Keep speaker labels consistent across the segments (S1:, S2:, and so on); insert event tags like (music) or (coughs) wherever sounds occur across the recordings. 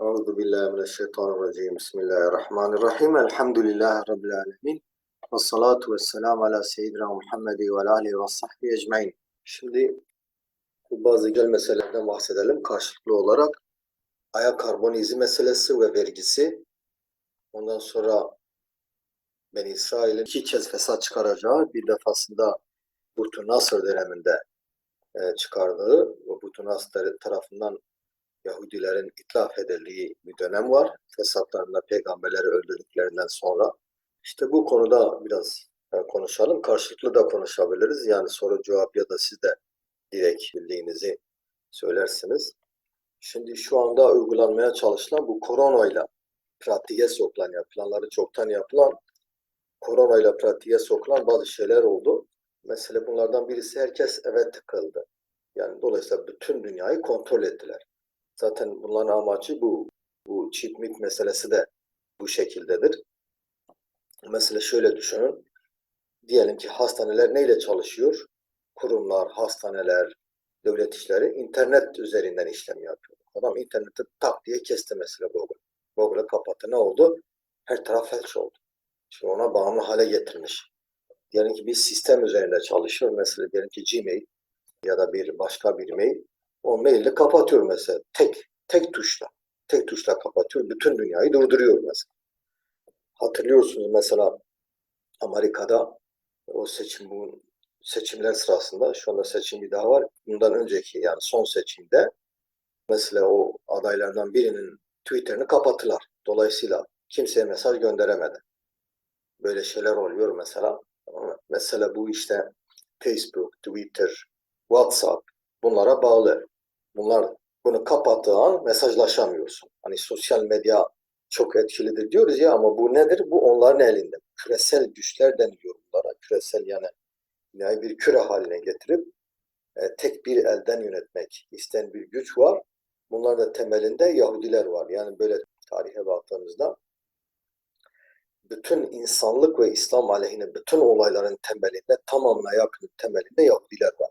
S1: Euzu billahi mineşşeytanirracim. Bismillahirrahmanirrahim. Elhamdülillahi rabbil alamin. Ve salatu vesselam ala seyyidina Muhammedi ve alihi ve sahbihi ecmaîn. Şimdi bu bazı gel meselelerden bahsedelim karşılıklı olarak. Ayak karbon izi meselesi ve vergisi. Ondan sonra Ben İsrail'in iki kez fesat çıkaracağı bir defasında Burtu Nasır döneminde e, çıkardığı ve Burtu Nasır tarafından Yahudilerin itlaf edildiği bir dönem var. Fesatlarında peygamberleri öldürdüklerinden sonra. İşte bu konuda biraz e, konuşalım. Karşılıklı da konuşabiliriz. Yani soru cevap ya da siz de direkt bildiğinizi söylersiniz. Şimdi şu anda uygulanmaya çalışılan bu koronayla pratiğe sokulan ya planları çoktan yapılan koronayla pratiğe sokulan bazı şeyler oldu. Mesela bunlardan birisi herkes eve tıkıldı. Yani dolayısıyla bütün dünyayı kontrol ettiler. Zaten bunların amacı bu. Bu çip mit meselesi de bu şekildedir. Mesela şöyle düşünün. Diyelim ki hastaneler neyle çalışıyor? Kurumlar, hastaneler, devlet işleri internet üzerinden işlem yapıyor. Adam interneti tak diye kesti mesela Google. Google'ı kapattı. Ne oldu? Her taraf felç oldu. Şimdi ona bağımlı hale getirmiş. Diyelim ki bir sistem üzerinde çalışıyor. Mesela diyelim ki Gmail ya da bir başka bir mail. O maili kapatıyor mesela. Tek, tek tuşla. Tek tuşla kapatıyor. Bütün dünyayı durduruyor mesela. Hatırlıyorsunuz mesela Amerika'da o seçim bu seçimler sırasında şu anda seçim bir daha var. Bundan önceki yani son seçimde mesela o adaylardan birinin Twitter'ını kapattılar. Dolayısıyla kimseye mesaj gönderemedi. Böyle şeyler oluyor mesela. Mesela bu işte Facebook, Twitter, WhatsApp bunlara bağlı. Bunlar bunu kapattığı an mesajlaşamıyorsun. Hani sosyal medya çok etkilidir diyoruz ya ama bu nedir? Bu onların elinde. Küresel güçler deniliyor bunlara. Küresel yani dünyayı bir küre haline getirip e, tek bir elden yönetmek isteyen bir güç var. Bunlar da temelinde Yahudiler var. Yani böyle tarihe baktığımızda bütün insanlık ve İslam aleyhine bütün olayların temelinde tamamına yakın temelinde Yahudiler var.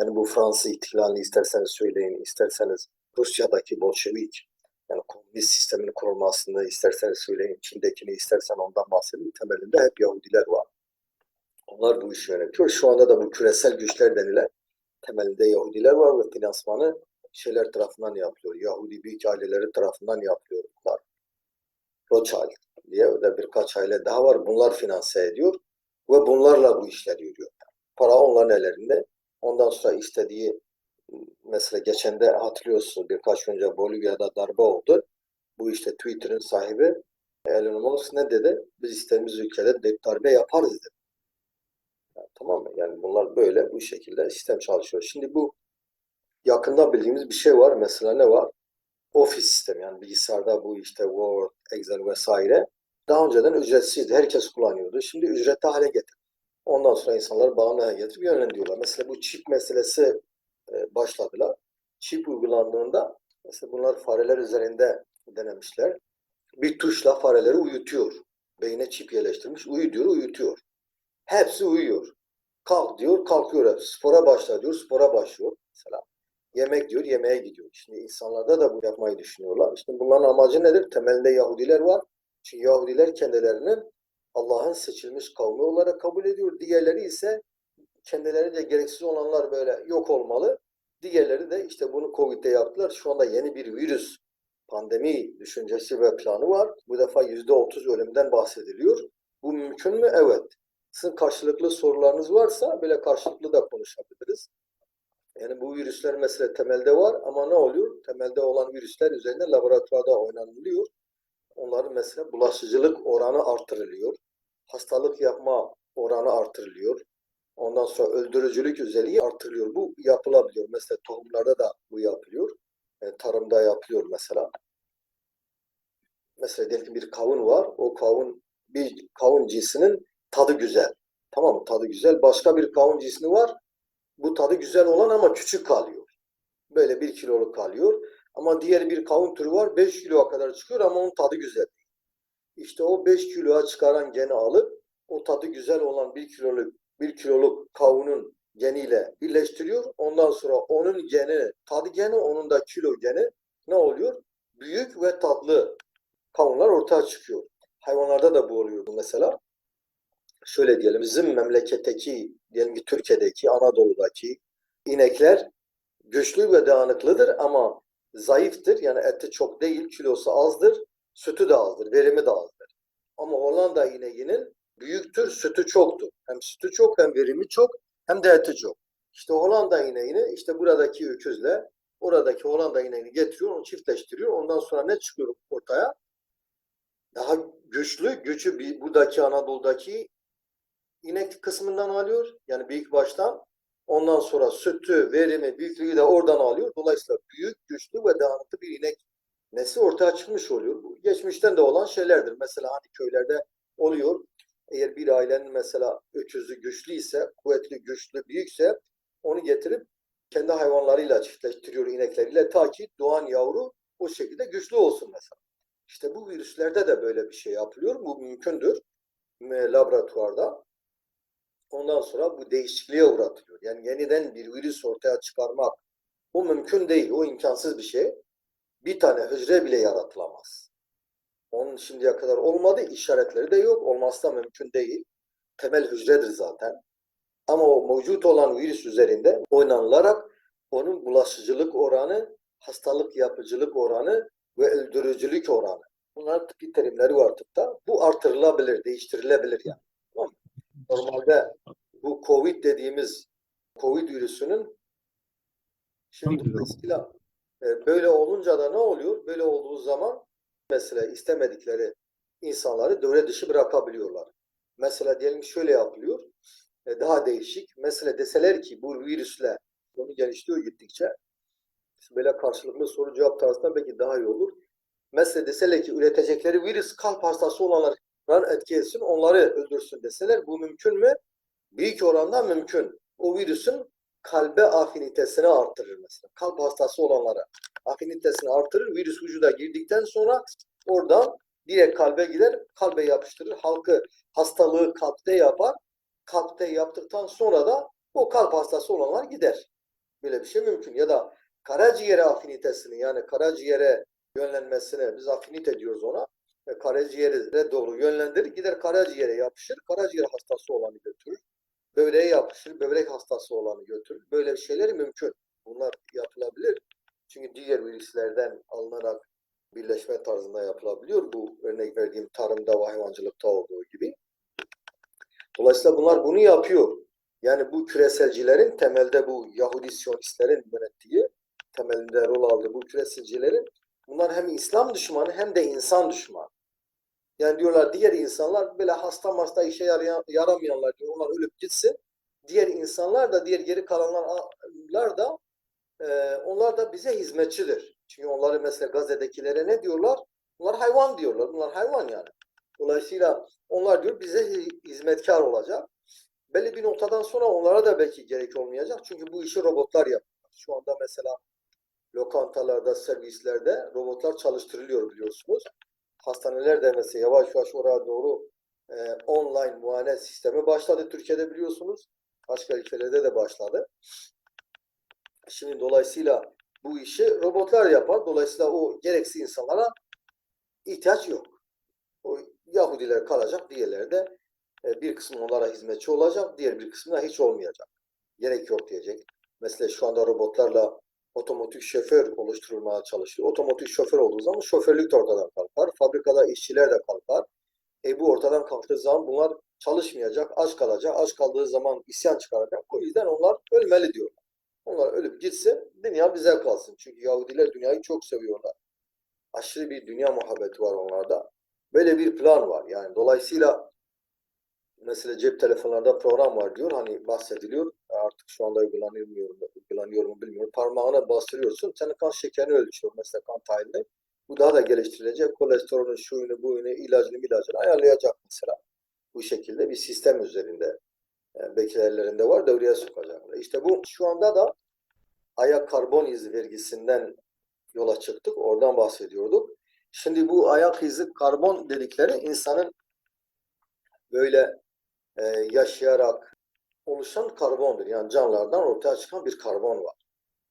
S1: Yani bu Fransız ihtilalini isterseniz söyleyin, isterseniz Rusya'daki Bolşevik, yani komünist sistemin kurulmasını isterseniz söyleyin, Çin'dekini istersen ondan bahsedin, temelinde hep Yahudiler var. Onlar bu işi yönetiyor. Şu anda da bu küresel güçler denilen temelinde Yahudiler var ve finansmanı şeyler tarafından yapılıyor. Yahudi büyük aileleri tarafından yapılıyor bunlar. Rothschild diye de birkaç aile daha var. Bunlar finanse ediyor ve bunlarla bu işler yürüyor. Para onların ellerinde. Ondan sonra istediği mesela geçen de hatırlıyorsunuz birkaç önce Bolivya'da darbe oldu. Bu işte Twitter'ın sahibi Elon Musk ne dedi? Biz istediğimiz ülkede darbe yaparız dedi. Yani, tamam mı? Yani bunlar böyle bu şekilde sistem çalışıyor. Şimdi bu yakında bildiğimiz bir şey var. Mesela ne var? Ofis sistemi yani bilgisayarda bu işte Word, Excel vesaire daha önceden ücretsizdi. Herkes kullanıyordu. Şimdi ücretli hale getir. Ondan sonra insanlar bağımlı hale getirip yönlendiriyorlar. Mesela bu çip meselesi e, başladılar. Çip uygulandığında mesela bunlar fareler üzerinde denemişler. Bir tuşla fareleri uyutuyor. Beyne çip yerleştirmiş. Uyu diyor, uyutuyor. Hepsi uyuyor. Kalk diyor, kalkıyor hepsi. Spora başla diyor, spora başlıyor. Mesela yemek diyor, yemeğe gidiyor. Şimdi insanlarda da bu yapmayı düşünüyorlar. İşte bunların amacı nedir? Temelinde Yahudiler var. Çünkü Yahudiler kendilerinin Allah'ın seçilmiş kavmi olarak kabul ediyor. Diğerleri ise kendilerince gereksiz olanlar böyle yok olmalı. Diğerleri de işte bunu Covid'de yaptılar. Şu anda yeni bir virüs pandemi düşüncesi ve planı var. Bu defa yüzde otuz ölümden bahsediliyor. Bu mümkün mü? Evet. Sizin karşılıklı sorularınız varsa böyle karşılıklı da konuşabiliriz. Yani bu virüsler mesela temelde var ama ne oluyor? Temelde olan virüsler üzerinde laboratuvarda oynanılıyor. Onların mesela bulaşıcılık oranı artırılıyor. Hastalık yapma oranı artırılıyor. Ondan sonra öldürücülük özelliği artırılıyor. Bu yapılabiliyor. Mesela tohumlarda da bu yapılıyor. Yani tarımda yapılıyor mesela. Mesela diyelim bir kavun var. O kavun bir kavun cinsinin tadı güzel. Tamam mı? Tadı güzel. Başka bir kavun cinsini var. Bu tadı güzel olan ama küçük kalıyor. Böyle bir kiloluk kalıyor. Ama diğer bir kavun türü var 5 kiloya kadar çıkıyor ama onun tadı güzel. İşte o 5 kiloya çıkaran geni alıp o tadı güzel olan 1 kiloluk 1 kiloluk kavunun geniyle birleştiriyor. Ondan sonra onun geni, tadı geni, onun da kilo geni ne oluyor? büyük ve tatlı kavunlar ortaya çıkıyor. Hayvanlarda da bu oluyordu mesela. Şöyle diyelim bizim memleketteki diyelim ki Türkiye'deki Anadolu'daki inekler güçlü ve dağınıklıdır ama zayıftır. Yani eti çok değil, kilosu azdır, sütü de azdır, verimi de azdır. Ama Hollanda ineğinin büyüktür, sütü çoktur. Hem sütü çok, hem verimi çok, hem de eti çok. İşte Hollanda ineğini işte buradaki öküzle oradaki Hollanda ineğini getiriyor, onu çiftleştiriyor. Ondan sonra ne çıkıyor ortaya? Daha güçlü, gücü bir buradaki Anadolu'daki inek kısmından alıyor. Yani büyük baştan. Ondan sonra sütü, verimi, büyüklüğü de oradan alıyor. Dolayısıyla büyük, güçlü ve dağınıklı bir inek nesli ortaya çıkmış oluyor. Bu geçmişten de olan şeylerdir. Mesela hani köylerde oluyor. Eğer bir ailenin mesela öküzü güçlü ise, kuvvetli, güçlü, büyükse onu getirip kendi hayvanlarıyla çiftleştiriyor inekleriyle ta ki doğan yavru o şekilde güçlü olsun mesela. İşte bu virüslerde de böyle bir şey yapılıyor. Bu mümkündür e, laboratuvarda. Ondan sonra bu değişikliğe uğratılıyor. Yani yeniden bir virüs ortaya çıkarmak bu mümkün değil. O imkansız bir şey. Bir tane hücre bile yaratılamaz. Onun şimdiye kadar olmadı. işaretleri de yok. Olması da mümkün değil. Temel hücredir zaten. Ama o mevcut olan virüs üzerinde oynanılarak onun bulaşıcılık oranı, hastalık yapıcılık oranı ve öldürücülük oranı. Bunlar tıbbi terimleri var tıpta. Bu artırılabilir, değiştirilebilir yani. Normalde bu Covid dediğimiz Covid virüsünün şimdi mesela e, böyle olunca da ne oluyor? Böyle olduğu zaman mesela istemedikleri insanları devre dışı bırakabiliyorlar. Mesela diyelim şöyle yapılıyor. E, daha değişik. Mesela deseler ki bu virüsle onu geliştiriyor gittikçe böyle karşılıklı soru cevap tarzında belki daha iyi olur. Mesela deseler ki üretecekleri virüs kalp hastası olanların etki etsin, onları öldürsün deseler bu mümkün mü? Büyük oranda mümkün. O virüsün kalbe afinitesini artırır mesela. Kalp hastası olanlara afinitesini artırır. Virüs vücuda girdikten sonra oradan direkt kalbe gider, kalbe yapıştırır. Halkı hastalığı kalpte yapar. Kalpte yaptıktan sonra da o kalp hastası olanlar gider. Böyle bir şey mümkün. Ya da karaciğere afinitesini yani karaciğere yönlenmesine biz afinite diyoruz ona. E, karaciğere doğru yönlendirir. Gider karaciğere yapışır. Karaciğer hastası olanı götürür. Böbreğe yapışır. Böbrek hastası olanı götürür. Böyle şeyler mümkün. Bunlar yapılabilir. Çünkü diğer virüslerden alınarak birleşme tarzında yapılabiliyor. Bu örnek verdiğim tarımda ve hayvancılıkta olduğu gibi. Dolayısıyla bunlar bunu yapıyor. Yani bu küreselcilerin temelde bu Yahudi Siyonistlerin yönettiği temelinde rol aldığı bu küreselcilerin bunlar hem İslam düşmanı hem de insan düşmanı. Yani diyorlar diğer insanlar böyle hasta hasta işe yaramayanlar diyor. Onlar ölüp gitsin. Diğer insanlar da diğer geri kalanlar da e, onlar da bize hizmetçidir. Çünkü onları mesela Gazze'dekilere ne diyorlar? Bunlar hayvan diyorlar. Bunlar hayvan yani. Dolayısıyla onlar diyor bize hizmetkar olacak. Belli bir noktadan sonra onlara da belki gerek olmayacak. Çünkü bu işi robotlar yapıyor. Şu anda mesela lokantalarda, servislerde robotlar çalıştırılıyor biliyorsunuz. Hastanelerde mesela yavaş yavaş oraya doğru e, online muayene sistemi başladı Türkiye'de biliyorsunuz. Başka ülkelerde de başladı. Şimdi dolayısıyla bu işi robotlar yapar. Dolayısıyla o gereksiz insanlara ihtiyaç yok. O Yahudiler kalacak, diğerleri de e, bir kısmı onlara hizmetçi olacak, diğer bir kısmı da hiç olmayacak. Gerek yok diyecek. Mesela şu anda robotlarla otomotiv şoför oluşturulmaya çalışıyor. Otomotiv şoför olduğu zaman şoförlük de ortadan kalkar. Fabrikada işçiler de kalkar. E bu ortadan kalktığı zaman bunlar çalışmayacak, aç kalacak. Aç kaldığı zaman isyan çıkaracak. O yüzden onlar ölmeli diyorlar. Onlar ölüp gitsin, dünya bize kalsın. Çünkü Yahudiler dünyayı çok seviyorlar. Aşırı bir dünya muhabbeti var onlarda. Böyle bir plan var. Yani dolayısıyla mesela cep telefonlarda program var diyor. Hani bahsediliyor. Artık şu anda uygulanıyor mu, mu bilmiyorum. Parmağına bastırıyorsun. Senin kan şekerini ölçüyor. Mesela kan tahlili. Bu daha da geliştirilecek. Kolesterolün şuyunu, buyunu, ilacını, ilacını ayarlayacak mesela. Bu şekilde bir sistem üzerinde yani beklerlerinde var devreye sokacaklar. İşte bu şu anda da ayak karbon izi vergisinden yola çıktık. Oradan bahsediyorduk. Şimdi bu ayak izi karbon dedikleri insanın böyle e, yaşayarak oluşan karbondur. Yani canlılardan ortaya çıkan bir karbon var.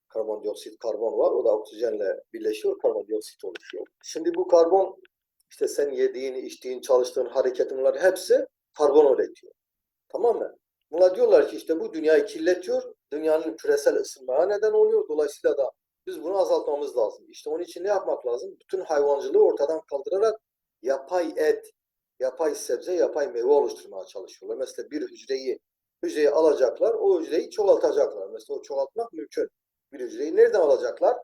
S1: Karbondioksit, karbon var. O da oksijenle birleşiyor. Karbondioksit oluşuyor. Şimdi bu karbon işte sen yediğin, içtiğin, çalıştığın hareketin bunlar hepsi karbon üretiyor. Tamam mı? Buna diyorlar ki işte bu dünyayı kirletiyor. Dünyanın küresel ısınmaya neden oluyor. Dolayısıyla da biz bunu azaltmamız lazım. İşte onun için ne yapmak lazım? Bütün hayvancılığı ortadan kaldırarak yapay et, yapay sebze, yapay meyve oluşturmaya çalışıyorlar. Mesela bir hücreyi hücreyi alacaklar, o hücreyi çoğaltacaklar. Mesela o çoğaltmak mümkün. Bir hücreyi nereden alacaklar?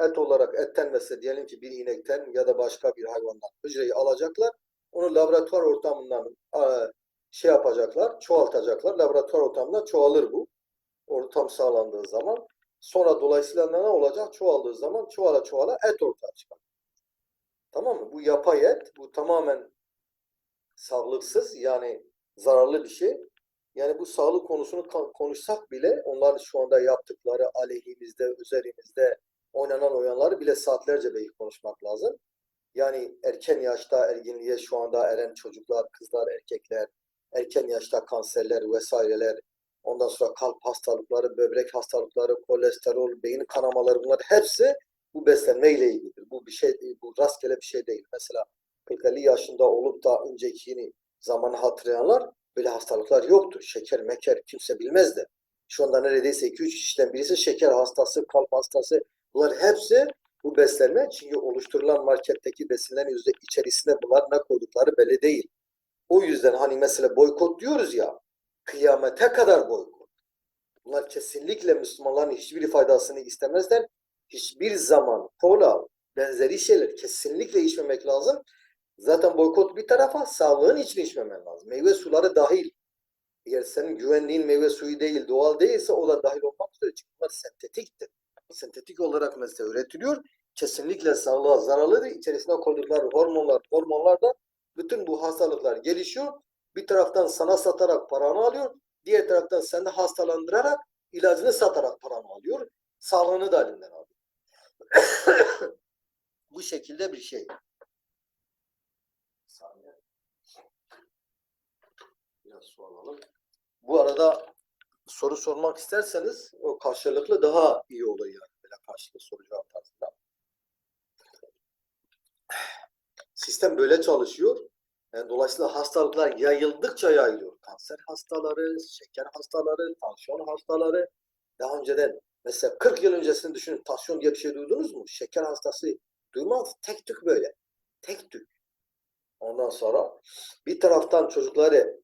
S1: Et olarak etten mesela diyelim ki bir inekten ya da başka bir hayvandan hücreyi alacaklar. Onu laboratuvar ortamından e, şey yapacaklar, çoğaltacaklar. Laboratuvar ortamında çoğalır bu. Ortam sağlandığı zaman. Sonra dolayısıyla ne olacak? Çoğaldığı zaman çoğala çoğala et ortaya çıkar. Tamam mı? Bu yapay et, bu tamamen sağlıksız yani zararlı bir şey. Yani bu sağlık konusunu konuşsak bile onların şu anda yaptıkları aleyhimizde, üzerimizde oynanan oyunları bile saatlerce belki konuşmak lazım. Yani erken yaşta erginliğe şu anda eren çocuklar, kızlar, erkekler, erken yaşta kanserler vesaireler, ondan sonra kalp hastalıkları, böbrek hastalıkları, kolesterol, beyin kanamaları bunlar hepsi bu beslenmeyle ilgilidir. Bu bir şey değil, bu rastgele bir şey değil. Mesela 40-50 yaşında olup da önceki zamanı hatırlayanlar böyle hastalıklar yoktu. Şeker, meker kimse bilmezdi. Şu anda neredeyse 2-3 kişiden birisi şeker hastası, kalp hastası. Bunlar hepsi bu beslenme. Çünkü oluşturulan marketteki besinlerin yüzde içerisine bunlar ne koydukları belli değil. O yüzden hani mesela boykot diyoruz ya, kıyamete kadar boykot. Bunlar kesinlikle Müslümanların hiçbir faydasını istemezler. Hiçbir zaman kola, benzeri şeyler kesinlikle içmemek lazım. Zaten boykot bir tarafa sağlığın için içmemen lazım. Meyve suları dahil. Eğer senin güvenliğin meyve suyu değil, doğal değilse o da dahil olmak üzere. Çünkü bunlar sentetiktir. Sentetik olarak mesela üretiliyor. Kesinlikle sağlığa zararlıdır. İçerisine koydukları hormonlar, hormonlar da bütün bu hastalıklar gelişiyor. Bir taraftan sana satarak paranı alıyor. Diğer taraftan seni hastalandırarak ilacını satarak paranı alıyor. Sağlığını da elinden alıyor. (coughs) bu şekilde bir şey. Saniye. Biraz su alalım. Bu arada soru sormak isterseniz o karşılıklı daha iyi olur yani. Böyle karşılıklı soru cevap tarzında. Sistem böyle çalışıyor. Yani dolayısıyla hastalıklar yayıldıkça yayılıyor. Kanser hastaları, şeker hastaları, tansiyon hastaları. Daha önceden mesela 40 yıl öncesini düşünün. Tansiyon diye bir şey duydunuz mu? Şeker hastası duymaz. Tek tük böyle. Tek tük. Ondan sonra bir taraftan çocukları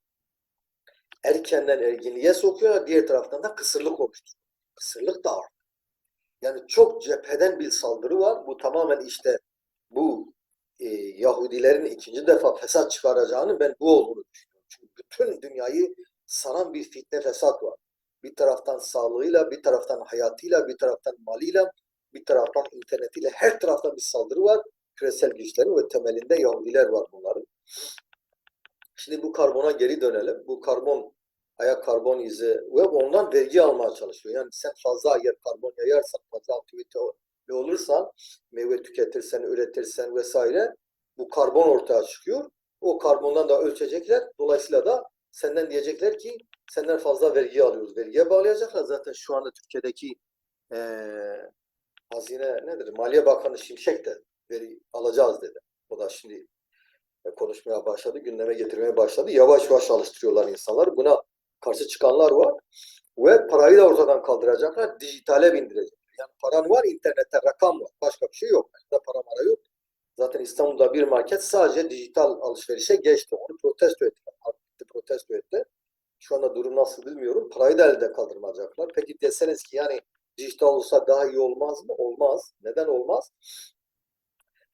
S1: erkenden erginliğe sokuyor, diğer taraftan da kısırlık oluşturuyor. Kısırlık da var. Yani çok cepheden bir saldırı var. Bu tamamen işte bu e, Yahudilerin ikinci defa fesat çıkaracağını ben bu olduğunu düşünüyorum. Çünkü bütün dünyayı saran bir fitne fesat var. Bir taraftan sağlığıyla, bir taraftan hayatıyla, bir taraftan malıyla, bir taraftan internetiyle her taraftan bir saldırı var. Küresel güçlerin ve temelinde Yahudiler var bunların. Şimdi bu karbona geri dönelim. Bu karbon ayak karbon izi ve ondan vergi almaya çalışıyor. Yani sen fazla eğer karbon yayarsan, fazla aktivite olursan, meyve tüketirsen, üretirsen vesaire bu karbon ortaya çıkıyor. O karbondan da ölçecekler. Dolayısıyla da senden diyecekler ki senden fazla vergi alıyoruz. Vergiye bağlayacaklar. Zaten şu anda Türkiye'deki eee hazine nedir? Maliye Bakanı Şimşek de veri alacağız dedi. O da şimdi konuşmaya başladı, gündeme getirmeye başladı. Yavaş yavaş alıştırıyorlar insanlar. Buna karşı çıkanlar var. Ve parayı da ortadan kaldıracaklar, dijitale bindirecekler. Yani paran var, internette rakam var. Başka bir şey yok. Yani para mara yok. Zaten İstanbul'da bir market sadece dijital alışverişe geçti. Onu protesto. Artık protesto etti. Şu anda durum nasıl bilmiyorum. Parayı da elde kaldırmayacaklar. Peki deseniz ki yani dijital olsa daha iyi olmaz mı? Olmaz. Neden olmaz?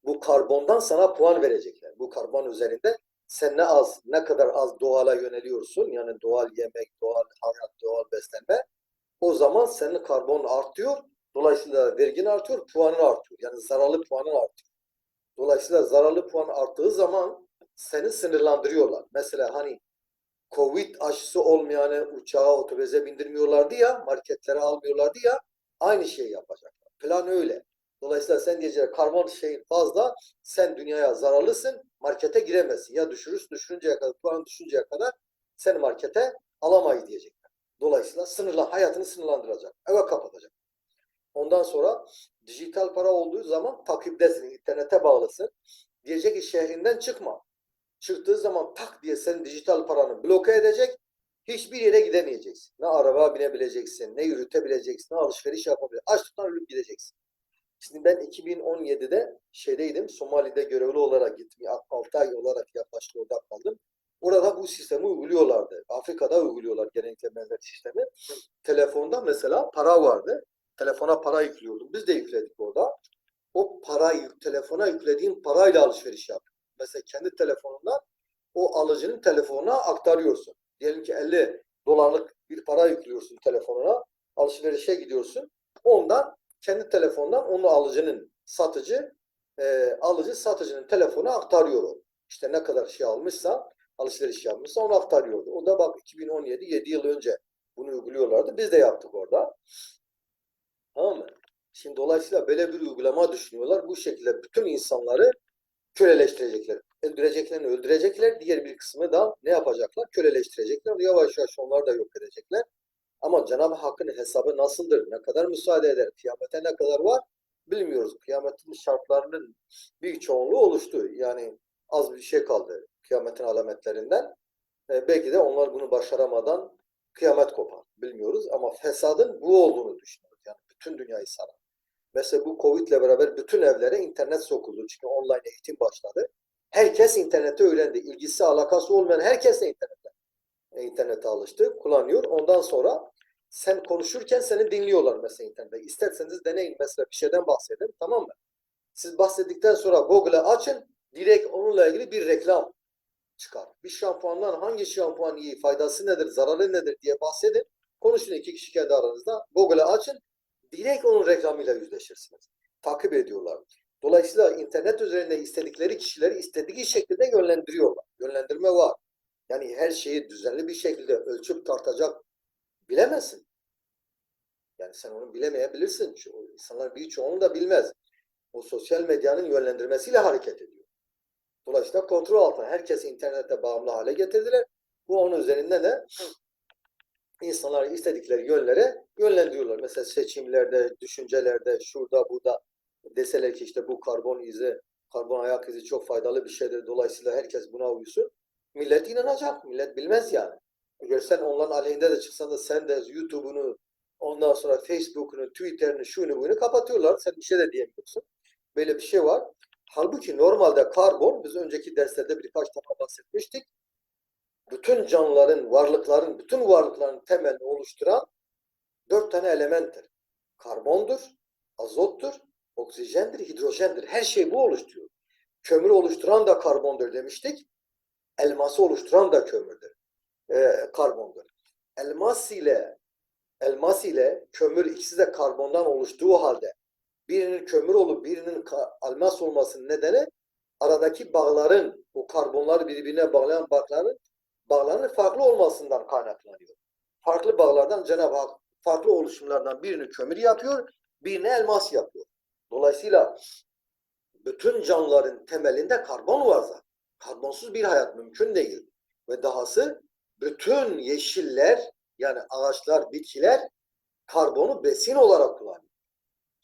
S1: Bu karbondan sana puan verecekler. Bu karbon üzerinde sen ne az, ne kadar az doğala yöneliyorsun. Yani doğal yemek, doğal hayat, doğal beslenme. O zaman senin karbon artıyor. Dolayısıyla vergin artıyor, puanın artıyor. Yani zararlı puanın artıyor. Dolayısıyla zararlı puan arttığı zaman seni sınırlandırıyorlar. Mesela hani Covid aşısı olmayanı uçağa, otobüse bindirmiyorlardı ya, marketlere almıyorlardı ya, aynı şeyi yapacaklar. Plan öyle. Dolayısıyla sen diyeceksin karbon şeyin fazla, sen dünyaya zararlısın, markete giremezsin. Ya düşürürsün, düşürünceye kadar, puan düşünceye kadar seni markete alamayız diyecekler. Dolayısıyla sınırla, hayatını sınırlandıracak, eve kapatacak. Ondan sonra dijital para olduğu zaman takiptesin, internete bağlısın. Diyecek ki şehrinden çıkma. Çıktığı zaman tak diye senin dijital paranı bloke edecek. Hiçbir yere gidemeyeceksin. Ne araba binebileceksin, ne yürütebileceksin, ne alışveriş yapabileceksin. Açlıktan ölüp gideceksin. Şimdi ben 2017'de şeydeydim, Somali'de görevli olarak gittim. 6 ay olarak yaklaşık orada kaldım. Orada bu sistemi uyguluyorlardı. Afrika'da uyguluyorlar genellikle benzer sistemi. Telefonda mesela para vardı. Telefona para yüklüyordum. Biz de yükledik orada. O parayı telefona yüklediğin parayla alışveriş yap. Mesela kendi telefonundan o alıcının telefonuna aktarıyorsun. Diyelim ki 50 dolarlık bir para yüklüyorsun telefonuna. Alışverişe gidiyorsun. Ondan kendi telefondan onu alıcının satıcı e, alıcı satıcının telefona aktarıyor o. İşte ne kadar şey almışsa alışveriş yapmışsa onu aktarıyordu. O da bak 2017 7 yıl önce bunu uyguluyorlardı. Biz de yaptık orada. Tamam mı? Şimdi dolayısıyla böyle bir uygulama düşünüyorlar. Bu şekilde bütün insanları köleleştirecekler. Öldüreceklerini öldürecekler. Diğer bir kısmı da ne yapacaklar? Köleleştirecekler. Yavaş yavaş onları da yok edecekler. Ama Cenab-ı Hakk'ın hesabı nasıldır? Ne kadar müsaade eder? Kıyamete ne kadar var? Bilmiyoruz. Kıyametin şartlarının büyük çoğunluğu oluştu. Yani az bir şey kaldı kıyametin alametlerinden. E, belki de onlar bunu başaramadan kıyamet kopar. Bilmiyoruz ama fesadın bu olduğunu düşünüyoruz. Yani bütün dünyayı saran. Mesela bu Covid ile beraber bütün evlere internet sokuldu. Çünkü online eğitim başladı. Herkes internete öğrendi. İlgisi alakası olmayan herkes e, internete alıştı. Kullanıyor. Ondan sonra sen konuşurken seni dinliyorlar mesela internette. İsterseniz deneyin mesela bir şeyden bahsedin. Tamam mı? Siz bahsettikten sonra Google'ı açın. Direkt onunla ilgili bir reklam çıkar. Bir şampuandan hangi şampuan iyi, faydası nedir, zararı nedir diye bahsedin. Konuşun iki kişi kendi aranızda. Google'ı açın. Direkt onun reklamıyla yüzleşirsiniz. Takip ediyorlar. Dolayısıyla internet üzerinde istedikleri kişileri istediği şekilde yönlendiriyorlar. Yönlendirme var. Yani her şeyi düzenli bir şekilde ölçüp tartacak bilemezsin. Yani sen onu bilemeyebilirsin. Çünkü insanlar birçoğunu da bilmez. O sosyal medyanın yönlendirmesiyle hareket ediyor. Dolayısıyla kontrol altına herkes internete bağımlı hale getirdiler. Bu onun üzerinden de insanları istedikleri yönlere yönlendiriyorlar. Mesela seçimlerde, düşüncelerde, şurada, burada deseler ki işte bu karbon izi, karbon ayak izi çok faydalı bir şeydir. Dolayısıyla herkes buna uysun. Millet inanacak. Millet bilmez yani. Eğer sen onların aleyhinde de çıksan da sen de YouTube'unu, ondan sonra Facebook'unu, Twitter'ını, şunu bunu kapatıyorlar. Sen bir şey de diyemiyorsun. Böyle bir şey var. Halbuki normalde karbon, biz önceki derslerde birkaç defa bahsetmiştik. Bütün canlıların, varlıkların, bütün varlıkların temelini oluşturan dört tane elementtir. Karbondur, azottur, oksijendir, hidrojendir. Her şey bu oluşturuyor. Kömür oluşturan da karbondur demiştik. Elması oluşturan da kömürdür. Ee, karbondur. Elmas ile elmas ile kömür ikisi de karbondan oluştuğu halde birinin kömür olup birinin elmas olmasının nedeni aradaki bağların, o karbonları birbirine bağlayan bağların bağların farklı olmasından kaynaklanıyor. Farklı bağlardan Cenab-ı Hak farklı oluşumlardan birini kömür yapıyor, birini elmas yapıyor. Dolayısıyla bütün canlıların temelinde karbon var zaten. Karbonsuz bir hayat mümkün değil. Ve dahası bütün yeşiller yani ağaçlar, bitkiler karbonu besin olarak kullanıyor.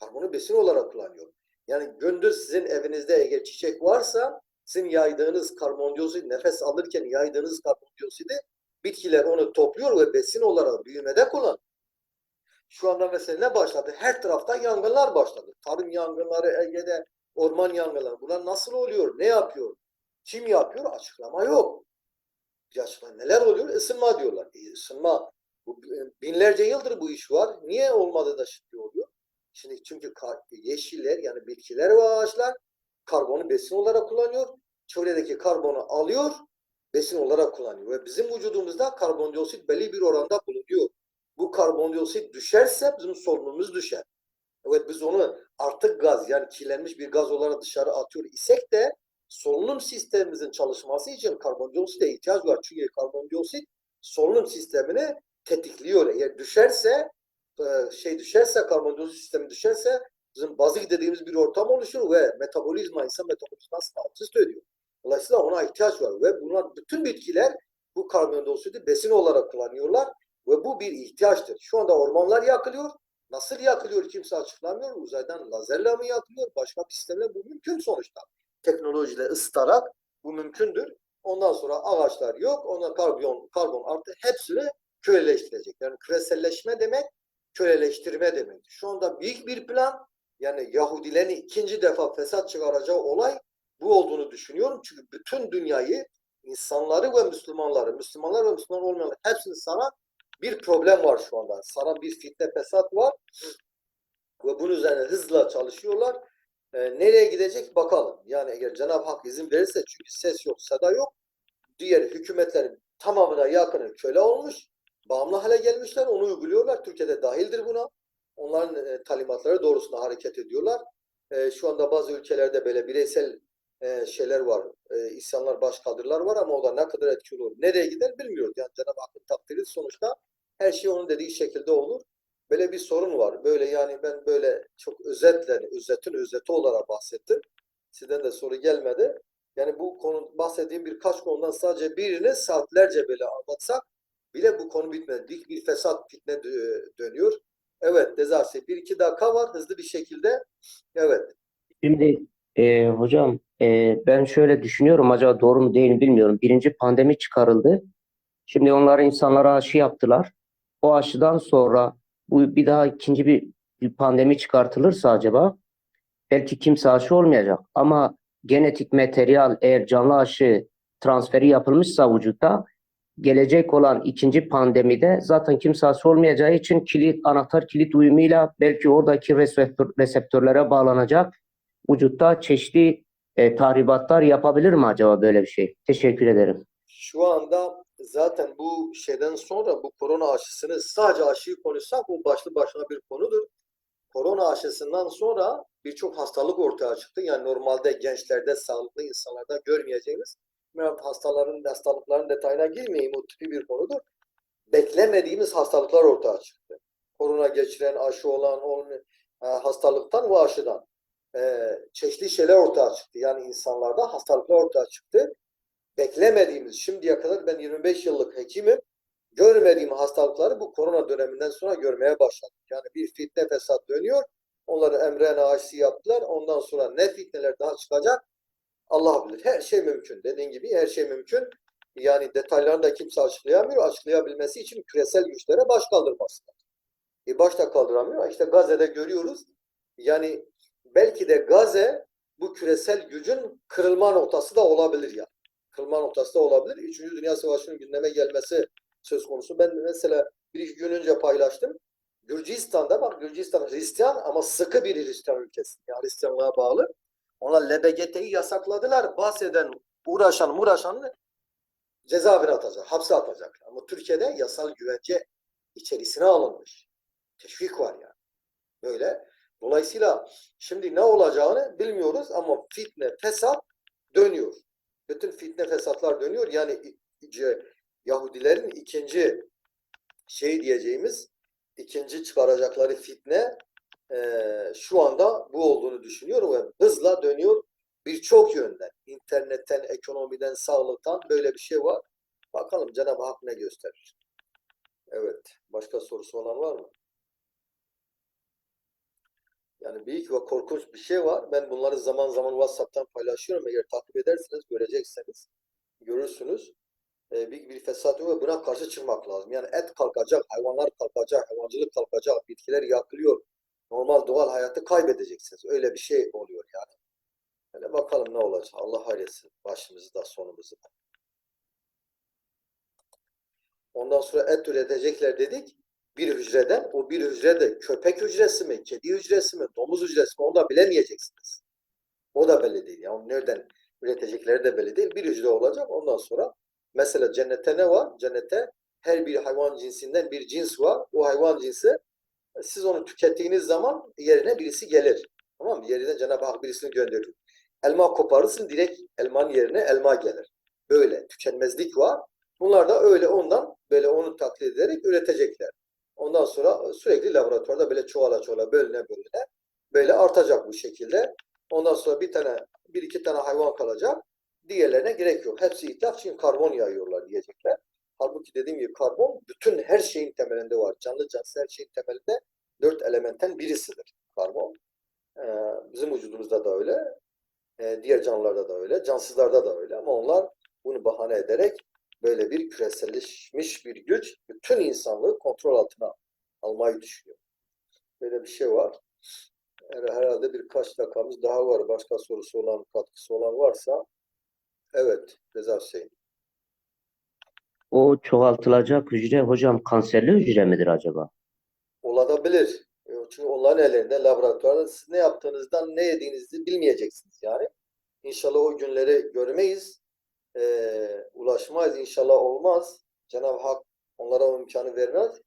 S1: Karbonu besin olarak kullanıyor. Yani gündüz sizin evinizde eğer çiçek varsa sizin yaydığınız karbondioksit, nefes alırken yaydığınız karbondioksidi bitkiler onu topluyor ve besin olarak büyümede kullanıyor. Şu anda mesela ne başladı? Her tarafta yangınlar başladı. Tarım yangınları, Ege'de orman yangınları. Bunlar nasıl oluyor? Ne yapıyor? Kim yapıyor? Açıklama yok. Bir açıklama. Neler oluyor? Isınma diyorlar. E, ısınma. Bu, binlerce yıldır bu iş var. Niye olmadı da şimdi oluyor? Şimdi çünkü yeşiller yani bitkiler ve ağaçlar karbonu besin olarak kullanıyor. Çevredeki karbonu alıyor, besin olarak kullanıyor. Ve bizim vücudumuzda karbondioksit belli bir oranda bulunuyor. Bu karbondioksit düşerse bizim solunumumuz düşer. Evet biz onu artık gaz yani kirlenmiş bir gaz olarak dışarı atıyor isek de solunum sistemimizin çalışması için karbondioksite ihtiyaç var. Çünkü karbondioksit solunum sistemini tetikliyor. Eğer düşerse şey düşerse karbondioksit sistemi düşerse bizim bazik dediğimiz bir ortam oluşur ve metabolizma insan metabolizmasını alt üst ediyor. Dolayısıyla ona ihtiyaç var ve bunlar bütün bitkiler bu karbondioksiti besin olarak kullanıyorlar ve bu bir ihtiyaçtır. Şu anda ormanlar yakılıyor. Nasıl yakılıyor kimse açıklamıyor. Uzaydan lazerle mi yakılıyor? Başka bir sistemle bu mümkün sonuçta. Teknolojiyle ısıtarak bu mümkündür. Ondan sonra ağaçlar yok. Ondan karbon, karbon artı hepsini köleleştirecek. Yani küreselleşme demek köleleştirme demek. Şu anda büyük bir plan yani Yahudilerin ikinci defa fesat çıkaracağı olay bu olduğunu düşünüyorum. Çünkü bütün dünyayı insanları ve Müslümanları, Müslümanlar ve Müslüman olmayanlar hepsini sana bir problem var şu anda. Sana bir fitne fesat var ve bunun üzerine hızla çalışıyorlar. Ee, nereye gidecek bakalım. Yani eğer Cenab-ı Hak izin verirse çünkü ses yok, sada yok. Diğer hükümetlerin tamamına yakını köle olmuş. Bağımlı hale gelmişler. Onu uyguluyorlar. Türkiye'de dahildir buna. Onların e, talimatları doğrusunda hareket ediyorlar. E, şu anda bazı ülkelerde böyle bireysel e, şeyler var. E, isyanlar, başkaldırılar var ama o da ne kadar etkili olur, nereye gider bilmiyoruz. Yani Cenab-ı Hakk'ın takdiri sonuçta her şey onun dediği şekilde olur. Böyle bir sorun var. Böyle yani ben böyle çok özetle, özetin özeti olarak bahsettim. Sizden de soru gelmedi. Yani bu konu bahsettiğim birkaç konudan sadece birini saatlerce böyle anlatsak bile bu konu bitmedi. Dik bir fesat fitne dö- dönüyor. Evet Dezarsi bir iki dakika var hızlı bir şekilde. Evet.
S2: Şimdi e, hocam e, ben şöyle düşünüyorum acaba doğru mu değil mi bilmiyorum. Birinci pandemi çıkarıldı. Şimdi onlar insanlara aşı yaptılar. O aşıdan sonra bu bir daha ikinci bir, bir pandemi çıkartılırsa acaba belki kimse aşı olmayacak. Ama genetik materyal eğer canlı aşı transferi yapılmışsa vücutta gelecek olan ikinci pandemide zaten kimse aşı olmayacağı için kilit anahtar kilit uyumuyla belki oradaki reseptör, reseptörlere bağlanacak vücutta çeşitli e, tahribatlar yapabilir mi acaba böyle bir şey? Teşekkür ederim.
S1: Şu anda zaten bu şeyden sonra bu korona aşısını sadece aşıyı konuşsak bu başlı başına bir konudur. Korona aşısından sonra birçok hastalık ortaya çıktı. Yani normalde gençlerde, sağlıklı insanlarda görmeyeceğimiz hastaların, hastalıkların detayına girmeyeyim. O tipi bir konudur. Beklemediğimiz hastalıklar ortaya çıktı. Korona geçiren, aşı olan, olmayan e, hastalıktan ve aşıdan. E, çeşitli şeyler ortaya çıktı. Yani insanlarda hastalıklar ortaya çıktı. Beklemediğimiz, şimdiye kadar ben 25 yıllık hekimim. Görmediğim hastalıkları bu korona döneminden sonra görmeye başladım. Yani bir fitne fesat dönüyor. Onları mRNA aşısı yaptılar. Ondan sonra ne fitneler daha çıkacak Allah bilir. Her şey mümkün. Dediğim gibi her şey mümkün. Yani detaylarını da kimse açıklayamıyor. Açıklayabilmesi için küresel güçlere baş kaldırması lazım. E baş kaldıramıyor. İşte Gazze'de görüyoruz. Yani belki de Gazze bu küresel gücün kırılma noktası da olabilir ya. Kırılma noktası da olabilir. Üçüncü Dünya Savaşı'nın gündeme gelmesi söz konusu. Ben mesela bir iki gün önce paylaştım. Gürcistan'da bak Gürcistan Hristiyan ama sıkı bir Hristiyan ülkesi. Yani Hristiyanlığa bağlı. Ona LBGT'yi yasakladılar. Bahseden, uğraşan, uğraşan cezaevine atacak, hapse atacak. Ama Türkiye'de yasal güvence içerisine alınmış. Teşvik var yani. Böyle. Dolayısıyla şimdi ne olacağını bilmiyoruz ama fitne, fesat dönüyor. Bütün fitne, fesatlar dönüyor. Yani Yahudilerin ikinci şey diyeceğimiz ikinci çıkaracakları fitne e, şu anda bu olduğunu düşünüyorum ve hızla dönüyor birçok yönden. İnternetten, ekonomiden, sağlıktan böyle bir şey var. Bakalım Cenab-ı Hak ne gösterir. Evet. Başka sorusu olan var mı? Yani büyük ve korkunç bir şey var. Ben bunları zaman zaman WhatsApp'tan paylaşıyorum. Eğer takip ederseniz göreceksiniz. Görürsünüz. Ee, büyük bir fesat ve buna karşı çıkmak lazım. Yani et kalkacak, hayvanlar kalkacak, hayvancılık kalkacak, bitkiler yakılıyor normal doğal hayatı kaybedeceksiniz. Öyle bir şey oluyor yani. Yani bakalım ne olacak. Allah hayretsin. Başımızı da sonumuzu da. Ondan sonra et üretecekler dedik. Bir hücreden. O bir hücrede köpek hücresi mi, kedi hücresi mi, domuz hücresi mi onu da bilemeyeceksiniz. O da belli değil. Yani nereden üretecekleri de belli değil. Bir hücre olacak. Ondan sonra mesela cennette ne var? Cennette her bir hayvan cinsinden bir cins var. O hayvan cinsi siz onu tükettiğiniz zaman yerine birisi gelir. Tamam mı? Yerine Cenab-ı Hak birisini gönderir. Elma koparırsın direkt elmanın yerine elma gelir. Böyle tükenmezlik var. Bunlar da öyle ondan böyle onu taklit ederek üretecekler. Ondan sonra sürekli laboratuvarda böyle çoğala çoğala bölüne bölüne böyle artacak bu şekilde. Ondan sonra bir tane bir iki tane hayvan kalacak. Diğerlerine gerek yok. Hepsi itlaf için karbon yayıyorlar diyecekler. Halbuki dediğim gibi karbon bütün her şeyin temelinde var. Canlı cansız her şeyin temelinde dört elementten birisidir karbon. Ee, bizim vücudumuzda da öyle. Ee, diğer canlılarda da öyle. Cansızlarda da öyle. Ama onlar bunu bahane ederek böyle bir küreselleşmiş bir güç bütün insanlığı kontrol altına almayı düşünüyor. Böyle bir şey var. Yani herhalde birkaç dakikamız daha var. Başka sorusu olan, katkısı olan varsa evet Reza Hüseyin.
S2: O çoğaltılacak hücre hocam kanserli hücre midir acaba?
S1: Olabilir. E, Çünkü onların ellerinde laboratuvarda siz ne yaptığınızdan ne yediğinizi bilmeyeceksiniz yani. İnşallah o günleri görmeyiz. Ee, ulaşmayız. İnşallah olmaz. Cenab-ı Hak onlara o imkanı vermez.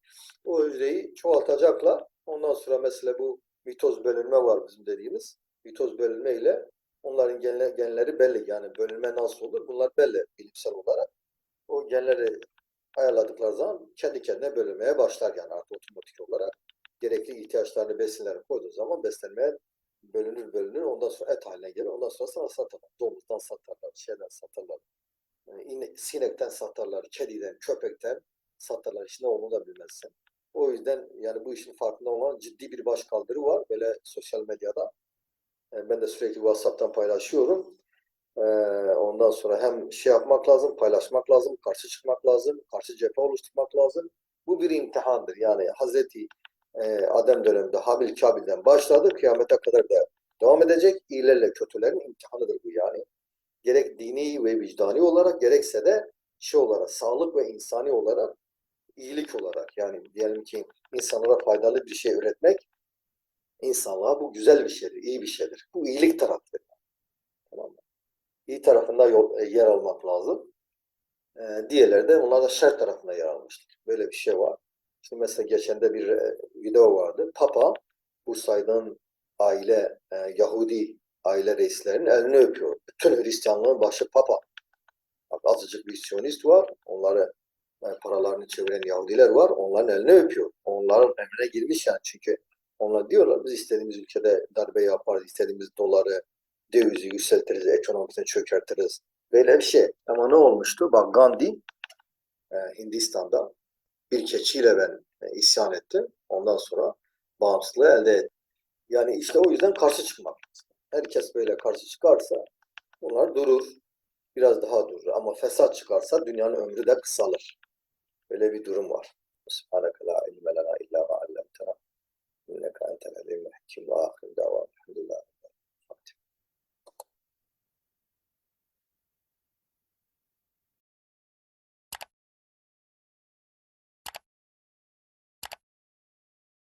S1: O hücreyi çoğaltacaklar. Ondan sonra mesela bu mitoz bölünme var bizim dediğimiz. Mitoz bölünme ile onların genle- genleri belli. Yani bölünme nasıl olur? Bunlar belli bilimsel olarak. O genleri ayarladıkları zaman kendi kendine bölünmeye başlar yani artık otomatik olarak. Gerekli ihtiyaçlarını, besinleri koyduğu zaman beslenmeye bölünür bölünür. Ondan sonra et haline gelir. Ondan sonra sana satarlar. Domuzdan satarlar, şeyden satarlar. Yani ine- sinekten satarlar, kediden, köpekten satarlar. İşte olduğunu da bilmezsin. O yüzden yani bu işin farkında olan ciddi bir başkaldırı var böyle sosyal medyada. Yani ben de sürekli WhatsApp'tan paylaşıyorum. Ee, ondan sonra hem şey yapmak lazım, paylaşmak lazım, karşı çıkmak lazım, karşı cephe oluşturmak lazım. Bu bir imtihandır. Yani Hazreti e, Adem döneminde Habil Kabil'den başladı, kıyamete kadar da devam edecek. İyilerle kötülerin imtihanıdır bu yani. Gerek dini ve vicdani olarak, gerekse de şey olarak, sağlık ve insani olarak, iyilik olarak. Yani diyelim ki insanlara faydalı bir şey üretmek, insanlığa bu güzel bir şeydir, iyi bir şeydir. Bu iyilik tarafıdır. Tamam mı? İyi tarafında yol, e, yer almak lazım. E, diğerleri de onlar da şer tarafında yer almıştır. Böyle bir şey var. Şimdi mesela geçen de bir e, video vardı. Papa bu saydığın aile, e, Yahudi aile reislerinin elini öpüyor. Bütün Hristiyanlığın başı Papa. Bak azıcık bir Siyonist var. Onları e, paralarını çeviren Yahudiler var. Onların elini öpüyor. Onların emrine girmiş yani. Çünkü onlar diyorlar biz istediğimiz ülkede darbe yaparız. istediğimiz doları, dövizi yükseltiriz, ekonomisini çökertiriz. Böyle bir şey. Ama ne olmuştu? Bak Gandhi e, Hindistan'da bir keçiyle ben e, isyan ettim. Ondan sonra bağımsızlığı elde ettim. Yani işte o yüzden karşı çıkmak. Herkes böyle karşı çıkarsa bunlar durur. Biraz daha durur. Ama fesat çıkarsa dünyanın ömrü de kısalır. Böyle bir durum var. Subhaneke la ilme lena illa ma allamtena. İnneke entel alimul hakim ve ahir davam. Elhamdülillah.